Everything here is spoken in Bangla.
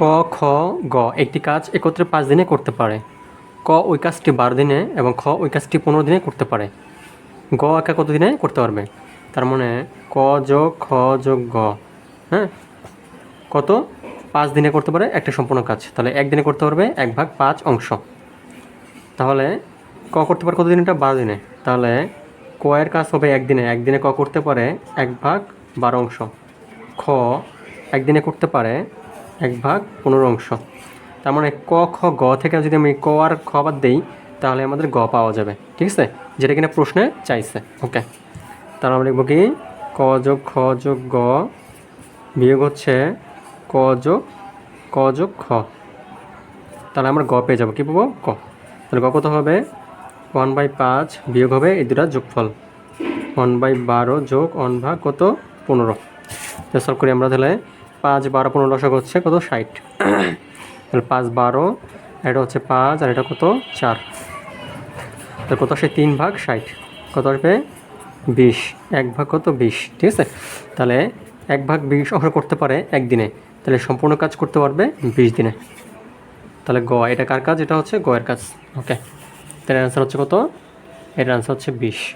ক, খ, গ একটি কাজ একত্রে পাঁচ দিনে করতে পারে। ক ওই কাজটি বারো দিনে এবং খ ওই কাজটি পনেরো দিনে করতে পারে। গ একা কত দিনে করতে পারবে? তার মানে ক যোগ খ যোগ গ হ্যাঁ? কত? পাঁচ দিনে করতে পারে একটা সম্পূর্ণ কাজ। তাহলে একদিনে করতে পারবে এক ভাগ পাঁচ অংশ। তাহলে ক করতে পারে কত দিন এটা বারো দিনে। তাহলে ক এর কাজ হবে একদিনে একদিনে ক করতে পারে এক ভাগ বারো অংশ। খ একদিনে করতে পারে এক ভাগ, পনেরো অংশ। তার মানে ক, খ, গ থেকে যদি আমি ক আর খ বাদ দিই, তাহলে আমাদের গ পাওয়া যাবে। ঠিক আছে? যেটা কিনা প্রশ্নে চাইছে। ওকে তাহলে আমরা লিখব কি? ক যোগ খ যোগ গ বিয়োগ হচ্ছে ক যোগ ক যোগ খ। তাহলে আমরা গ পেয়ে যাব। কী পাবো? ক। তাহলে গ কত হবে? ওয়ান বাই পাঁচ বিয়োগ হবে এই দুটা যোগফল। ওয়ান বাই বারো যোগ ওয়ান ভাগ কত? পনেরো। সলভ করি আমরা তাহলে। পাঁচ বারো পনেরো দশক হচ্ছে কত? ষাট। তাহলে পাঁচ বারো, এটা হচ্ছে পাঁচ, আর এটা কত? চার। তাহলে কত আসে? তিন ভাগ ষাট। কত আসবে? বিশ। এক ভাগ কত? বিশ। ঠিক আছে? তাহলে এক ভাগ বিশ অংশ করতে পারে একদিনে। তাহলে সম্পূর্ণ কাজ করতে পারবে বিশ দিনে। তাহলে গ, এটা কার কাজ? এটা হচ্ছে গ এর কাজ। ওকে তাহলে অ্যান্সার হচ্ছে কত? এটার অ্যান্সার হচ্ছে বিশ।